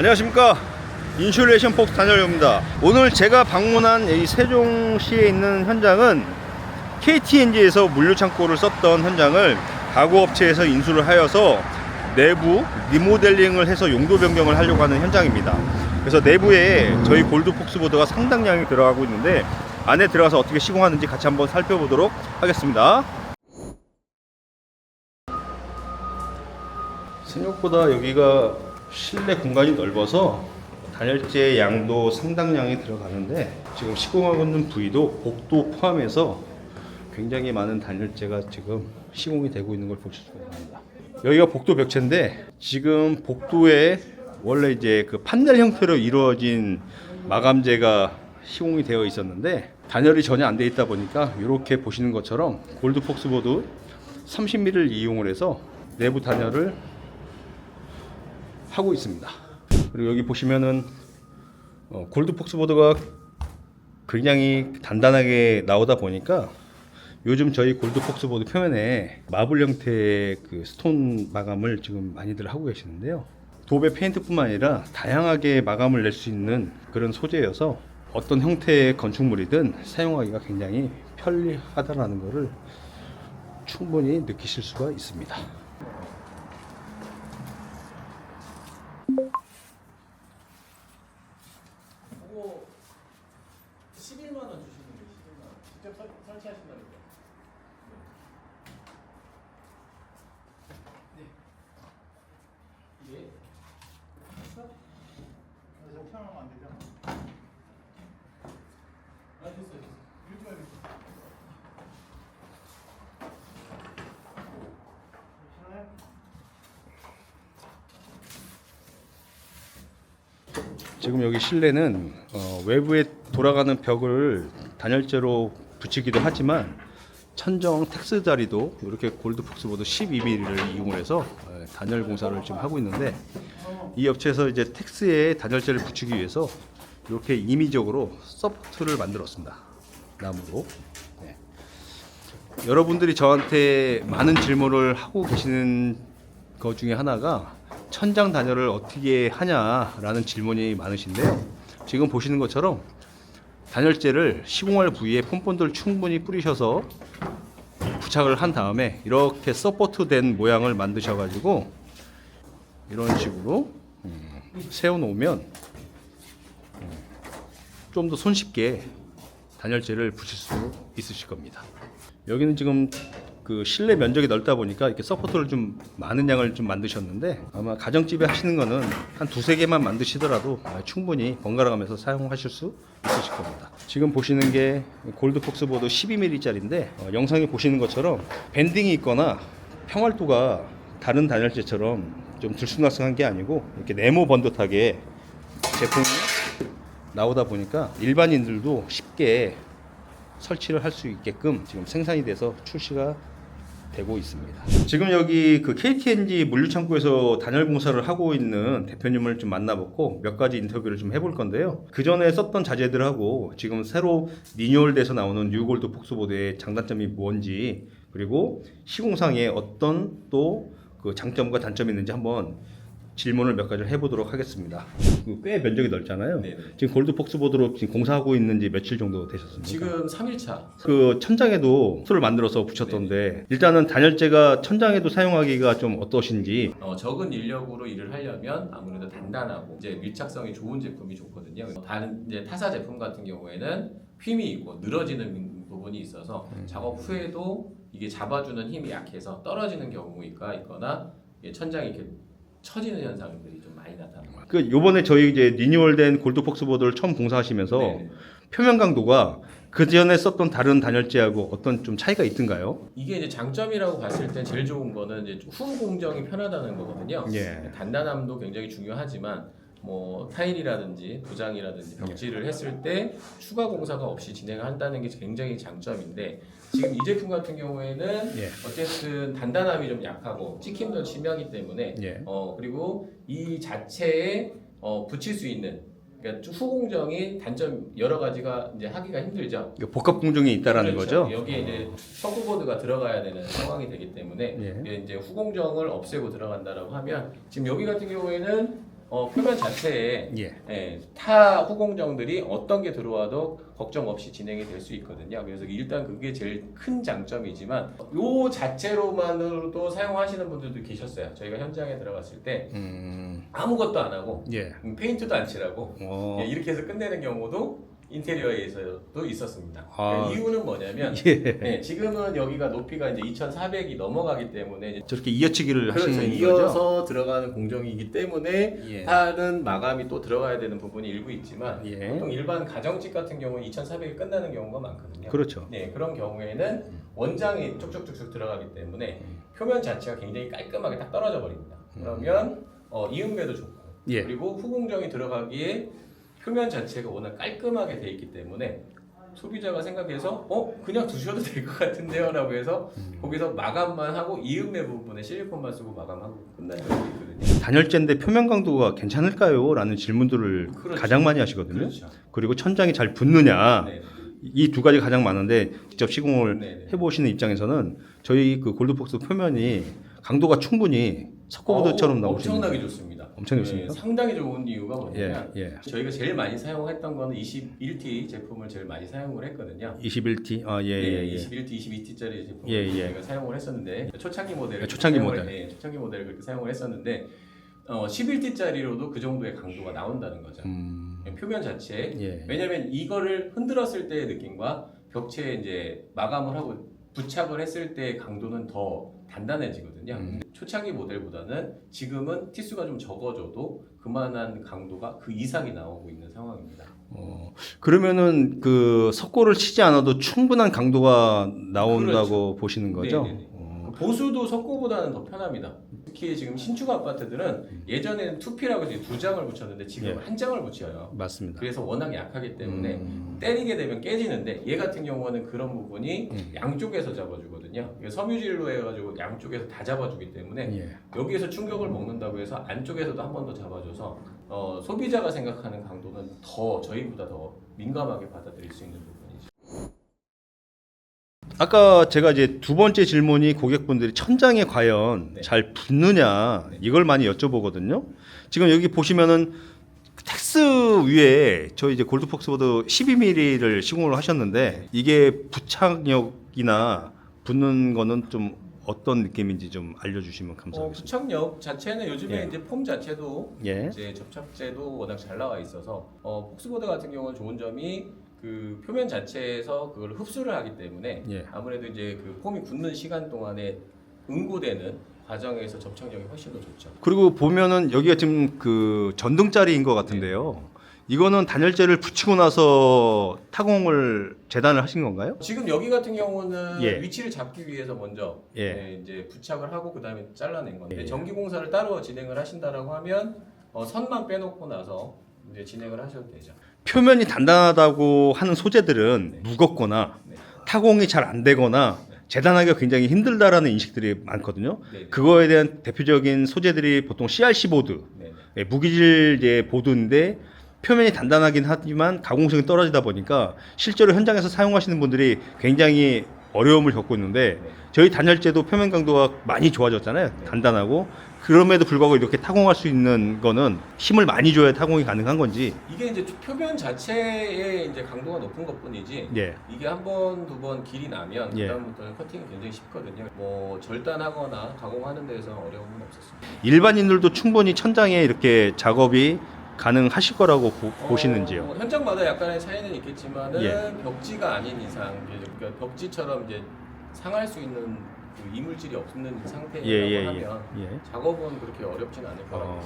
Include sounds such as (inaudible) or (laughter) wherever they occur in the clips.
안녕하십니까. 인슐레이션 폭스 단열입니다. 오늘 제가 방문한 이 세종시에 있는 현장은 KTNG에서 물류창고를 썼던 현장을 가구업체에서 인수를 하여서 내부 리모델링을 해서 용도 변경을 하려고 하는 현장입니다. 그래서 내부에 저희 골드 폭스보드가 상당량이 들어가고 있는데 안에 들어가서 어떻게 시공하는지 같이 한번 살펴보도록 하겠습니다. 생각보다 여기가 실내 공간이 넓어서 단열재 양도 상당량이 들어가는데 지금 시공하고 있는 부위도 복도 포함해서 굉장히 많은 단열재가 지금 시공이 되고 있는 걸 보실 수가 있습니다. 여기가 복도 벽체인데 지금 복도에 원래 이제 그 판넬 형태로 이루어진 마감재가 시공이 되어 있었는데 단열이 전혀 안 돼 있다 보니까 이렇게 보시는 것처럼 골드 폭스보드 30mm를 이용을 해서 내부 단열을 하고 있습니다. 그리고 여기 보시면은 어, 골드 폭스보드가 굉장히 단단하게 나오다 보니까 요즘 저희 골드 폭스보드 표면에 마블 형태의 그 스톤 마감을 지금 많이들 하고 계시는데요. 도배 페인트뿐만 아니라 다양하게 마감을 낼 수 있는 그런 소재여서 어떤 형태의 건축물이든 사용하기가 굉장히 편리하다라는 것을 충분히 느끼실 수가 있습니다. 그거 11만 원 주시는 게 11만 원. 직접 설, 설치하신다는 거. 네. 이게 됐어? 저 편하면 안 되잖아. 아 됐어요. 됐어. 이렇게 해야겠어. 괜찮아요? 지금 여기 실내는 어, 외부에 돌아가는 벽을 단열재로 붙이기도 하지만 천정 텍스 자리도 이렇게 골드 폭스보드 12mm를 이용을 해서 어, 단열 공사를 지금 하고 있는데 이 업체에서 이제 텍스에 단열재를 붙이기 위해서 이렇게 임의적으로 서포트를 만들었습니다. 나무로. 네. 여러분들이 저한테 많은 질문을 하고 계시는 것 중에 하나가 천장 단열을 어떻게 하냐라는 질문이 많으신데요. 지금 보시는 것처럼 단열재를 시공할 부위에 폼본드를 충분히 뿌리셔서 부착을 한 다음에 이렇게 서포트된 모양을 만드셔가지고 이런 식으로 음, 세워놓으면 좀 더 손쉽게 단열재를 붙일 수 있으실 겁니다. 여기는 지금 그 실내 면적이 넓다 보니까 이렇게 서포터를 좀 많은 양을 좀 만드셨는데 아마 가정집에 하시는 거는 한 두세 개만 만드시더라도 충분히 번갈아 가면서 사용하실 수 있으실 겁니다. 지금 보시는 게 골드 폭스보드 12mm짜리인데 어, 영상에 보시는 것처럼 밴딩이 있거나 평활도가 다른 단열재처럼 좀 들쑥날쑥한 게 아니고 이렇게 네모 번듯하게 제품이 나오다 보니까 일반인들도 쉽게 설치를 할 수 있게끔 지금 생산이 돼서 출시가 되고 있습니다. 지금 여기 그 KTNG 물류창고에서 단열 공사를 하고 있는 대표님을 좀 만나보고 몇 가지 인터뷰를 좀 해볼 건데요. 그 전에 썼던 자재들하고 지금 새로 리뉴얼돼서 나오는 뉴골드 폭스보드의 장단점이 뭔지 그리고 시공상에 어떤 또 그 장점과 단점이 있는지 한번 질문을 몇 가지 해보도록 하겠습니다. 그꽤 면적이 넓잖아요. 네네. 지금 골드 폭스보드로 지금 공사하고 있는지 며칠 정도 되셨습니까? 지금 3일차. 그 천장에도 소를 만들어서 붙였던데 일단은 단열재가 천장에도 사용하기가 좀 어떠신지 어, 적은 인력으로 일을 하려면 아무래도 단단하고 이제 밀착성이 좋은 제품이 좋거든요. 다른 이제 타사 제품 같은 경우에는 휨이 있고 늘어지는 부분이 있어서 작업 후에도 이게 잡아주는 힘이 약해서 떨어지는 경우가 있거나 천장이 이렇게 처지는 현상들이 좀 많이 나타나는 거예요. 그 요번에 저희 이제 리뉴얼된 골드 폭스 보드를 처음 공사하시면서 네네. 표면 강도가 그 전에 썼던 다른 단열재하고 어떤 좀 차이가 있던가요? 이게 이제 장점이라고 봤을 때 제일 좋은 거는 이제 후 공정이 편하다는 거거든요. 예. 단단함도 굉장히 중요하지만 뭐 타일이라든지 도장이라든지 벽지를 했을 때 추가 공사가 없이 진행한다는 게 굉장히 장점인데 지금 이 제품 같은 경우에는 예. 어쨌든 단단함이 좀 약하고 찍힘도 심하기 때문에 예. 어 그리고 이 자체에 어 붙일 수 있는 그러니까 후공정이 단점 여러 가지가 이제 하기가 힘들죠. 이거 복합 공정이 있다라는 그렇죠. 거죠? 여기에 이제 석고보드가 들어가야 되는 상황이 되기 때문에 예. 이게 이제 후공정을 없애고 들어간다라고 하면 지금 여기 같은 경우에는 어, 표면 자체에 예. 예, 타 후공정들이 어떤 게 들어와도 걱정 없이 진행이 될 수 있거든요. 그래서 일단 그게 제일 큰 장점이지만 요 자체로만으로도 사용하시는 분들도 계셨어요. 저희가 현장에 들어갔을 때 음. 아무것도 안 하고 예. 음, 페인트도 안 칠하고 어. 예, 이렇게 해서 끝내는 경우도 인테리어에서도 있었습니다. 아. 이유는 뭐냐면 (laughs) 예. 예, 지금은 여기가 높이가 이제 2,400이 넘어가기 때문에 이제 저렇게 이어치기를 그렇죠. 하시는 거죠? 이어서 들어가는 공정이기 때문에 예. 다른 마감이 또 들어가야 되는 부분이 일부 있지만 예. 보통 일반 가정집 같은 경우는 2,400이 끝나는 경우가 많거든요. 그렇죠. 네, 그런 경우에는 원장이 쭉쭉쭉쭉 들어가기 때문에 표면 자체가 굉장히 깔끔하게 딱 떨어져 버립니다. 그러면 어, 이음매도 좋고 예. 그리고 후공정이 들어가기에 표면 자체가 워낙 깔끔하게 돼 있기 때문에 소비자가 생각해서 어 그냥 두셔도 될 것 같은데요라고 해서 거기서 마감만 하고 이음매 부분에 실리콘만 쓰고 마감하고 끝나는 경우도 있거든요. 단열재인데 표면 강도가 괜찮을까요? 라는 질문들을 그렇죠. 가장 많이 하시거든요. 그렇죠. 그리고 천장이 잘 붙느냐 네. 이 두 가지가 가장 많은데 직접 시공을 네네. 해보시는 입장에서는 저희 그 골드폭스 표면이 강도가 충분히 석고보드처럼 어우, 나오시는 엄청나게 좋습니다. 엄청? 네, 상당히 좋은 이유가 예, 뭐냐면 예. 저희가 제일 많이 사용했던 거는 21T 제품을 제일 많이 사용을 했거든요. 21T 아 예 예 예. 네, 21T, 22T짜리 제품을 예, 예. 저희가 사용을 했었는데 초창기 모델을 네, 초창기 사용을- 모델. 네, 초창기 모델을 그렇게 사용을 했었는데 어, 11T짜리로도 그 정도의 강도가 나온다는 거죠. 음, 표면 자체 예. 왜냐면 이거를 흔들었을 때의 느낌과 벽체에 이제 마감을 하고 부착을 했을 때의 강도는 더 단단해지거든요. 음. 초창기 모델보다는 지금은 티수가 좀 적어져도 그만한 강도가 그 이상이 나오고 있는 상황입니다. 어, 그러면은 그 석고를 치지 않아도 충분한 강도가 나온다고 보시는 거죠? 네네네. 어, 보수도 석고보다는 더 편합니다. 특히 지금 신축 아파트들은 예전에는 투피라고 해서 두 장을 붙였는데 지금 예. 한 장을 붙여요. 맞습니다. 그래서 워낙 약하기 때문에 음, 때리게 되면 깨지는데 얘 같은 경우는 그런 부분이 음. 양쪽에서 잡아주거든요. 이게 섬유질로 해가지고 양쪽에서 다 잡아주기 때문에 예. 여기에서 충격을 먹는다고 해서 안쪽에서도 한 번 더 잡아줘서 어, 소비자가 생각하는 강도는 더 저희보다 더 민감하게 받아들일 수 있는 부분이죠. 아까 제가 이제 두 번째 질문이 고객분들이 천장에 과연 네. 잘 붙느냐 네. 이걸 많이 여쭤보거든요. 지금 여기 보시면은 텍스 위에 저희 이제 골드폭스보드 12mm를 시공을 하셨는데 이게 부착력이나 붙는 거는 좀 어떤 느낌인지 좀 알려주시면 어, 감사하겠습니다. 부착력 자체는 요즘에 예. 이제 폼 자체도 예. 이제 접착제도 워낙 잘 나와 있어서 어, 폭스보드 같은 경우는 좋은 점이 그 표면 자체에서 그걸 흡수를 하기 때문에 예. 아무래도 이제 그 폼이 굳는 시간 동안에 응고되는 과정에서 접착력이 훨씬 더 좋죠. 그리고 보면은 여기가 지금 그 전등짜리인 것 같은데요. 이거는 단열재를 붙이고 나서 타공을 재단을 하신 건가요? 지금 여기 같은 경우는 예. 위치를 잡기 위해서 먼저 예. 네, 이제 부착을 하고 그 다음에 잘라낸 건데 예. 전기 공사를 따로 진행을 하신다라고 하면 어, 선만 빼놓고 나서 이제 진행을 하셔도 되죠. 표면이 단단하다고 하는 소재들은 무겁거나 네. 타공이 잘 안 되거나 재단하기가 굉장히 힘들다라는 인식들이 많거든요. 네. 그거에 대한 대표적인 소재들이 보통 CRC 보드, 네. 네. 예, 무기질 예, 보드인데 표면이 단단하긴 하지만 가공성이 떨어지다 보니까 실제로 현장에서 사용하시는 분들이 굉장히 어려움을 겪고 있는데 네. 저희 단열재도 표면 강도가 많이 좋아졌잖아요. 단단하고 그럼에도 불구하고 이렇게 타공할 수 있는 거는 힘을 많이 줘야 타공이 가능한 건지 이게 이제 표면 자체의 이제 강도가 높은 것뿐이지 예. 이게 한 번 두 번 길이 나면 예. 그다음부터는 커팅이 굉장히 쉽거든요. 뭐 절단하거나 가공하는 데서 어려움은 없었습니다. 일반인들도 충분히 천장에 이렇게 작업이 가능하실 거라고 보, 어, 보시는지요? 현장마다 약간의 차이는 있겠지만은 예. 벽지가 아닌 이상 그러니까 벽지처럼 이제 상할 수 있는 그 이물질이 없는 상태라고 예, 예, 예. 하면 예. 작업은 그렇게 어렵진 않을 것 같아요. 어,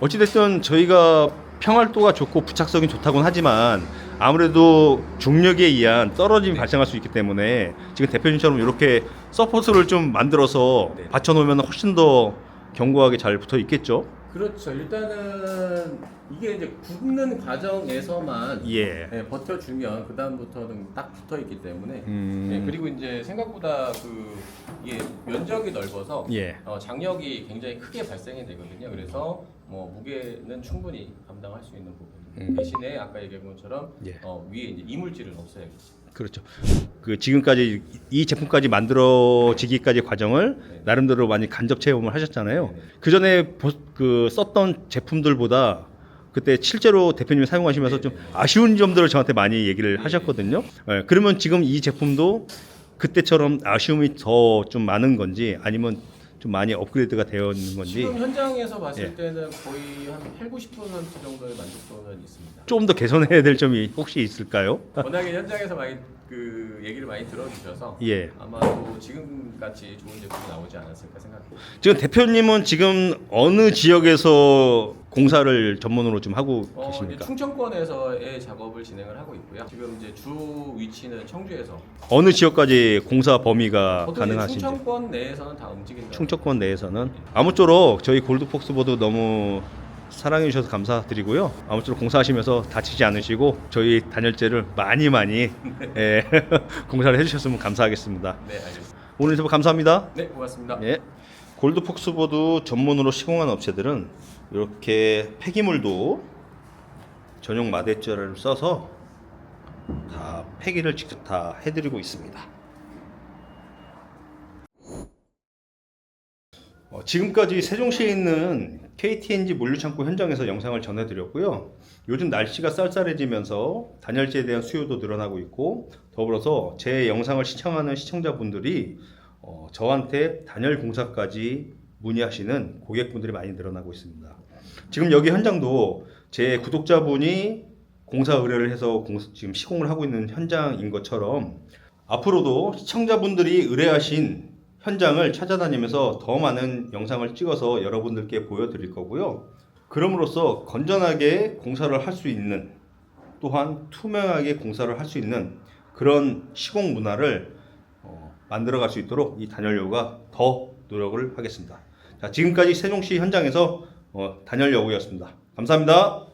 어찌됐든 저희가 평활도가 좋고 부착성이 좋다고는 하지만 아무래도 중력에 의한 떨어짐이 네. 발생할 수 있기 때문에 지금 대표님처럼 이렇게 서포트를 좀 만들어서 네. 받쳐놓으면 훨씬 더 견고하게 잘 붙어 있겠죠? 그렇죠. 일단은 이게 이제 굽는 과정에서만 예. 네, 버텨주면 그 다음부터는 딱 붙어 있기 때문에 음, 네, 그리고 이제 생각보다 그 이게 면적이 넓어서 예. 어, 장력이 굉장히 크게 발생이 되거든요. 그래서 뭐 무게는 충분히 감당할 수 있는 부분. 음. 대신에 아까 얘기한 것처럼 예. 어, 위에 이제 이물질은 없어야겠죠. 그렇죠. 그 지금까지 이 제품까지 만들어지기까지 과정을 네. 나름대로 많이 간접 체험을 하셨잖아요. 네. 그 전에 그 썼던 제품들보다 그때 실제로 대표님이 사용하시면서 좀 아쉬운 점들을 저한테 많이 얘기를 하셨거든요. 예, 그러면 지금 이 제품도 그때처럼 아쉬움이 더 좀 많은 건지 아니면 좀 많이 업그레이드가 되어 있는 건지 지금 현장에서 봤을 예. 때는 거의 한 8, 90% 정도의 만족도는 있습니다. 조금 더 개선해야 될 점이 혹시 있을까요? 워낙에 현장에서 많이 그 얘기를 많이 들어주셔서 예. 아마도 지금 같이 좋은 제품이 나오지 않았을까 생각합니다. 지금 대표님은 지금 어느 지역에서 공사를 전문으로 좀 하고 어, 이제 계십니까? 충청권에서의 작업을 진행을 하고 있고요. 지금 이제 주 위치는 청주에서 어느 지역까지 공사 범위가 보통 이제 가능하신지? 충청권 내에서는 다 움직인다. 충청권 내에서는 아무쪼록 저희 골드폭스보드 너무 사랑해 주셔서 감사드리고요. 아무쪼록 공사하시면서 다치지 않으시고 저희 단열재를 많이 많이 예, (laughs) 공사를 해주셨으면 감사하겠습니다. 네, 알겠습니다. 오늘 인터뷰 감사합니다. 네, 고맙습니다. 예. 골드폭스보드 전문으로 시공한 업체들은 이렇게 폐기물도 전용 마대줄을 써서 다 폐기를 직접 다 해드리고 있습니다. 어, 지금까지 세종시에 있는 KTNG 물류창고 현장에서 영상을 전해드렸고요. 요즘 날씨가 쌀쌀해지면서 단열재에 대한 수요도 늘어나고 있고 더불어서 제 영상을 시청하는 시청자분들이 어, 저한테 단열 공사까지 문의하시는 고객분들이 많이 늘어나고 있습니다. 지금 여기 현장도 제 구독자분이 공사 의뢰를 해서 공- 지금 시공을 하고 있는 현장인 것처럼 앞으로도 시청자분들이 의뢰하신 현장을 찾아다니면서 더 많은 영상을 찍어서 여러분들께 보여드릴 거고요. 그럼으로써 건전하게 공사를 할 수 있는 또한 투명하게 공사를 할 수 있는 그런 시공 문화를 어, 만들어 갈 수 있도록 이 단열여우가 더 노력을 하겠습니다. 자, 지금까지 세종시 현장에서 어, 단열여우였습니다. 감사합니다.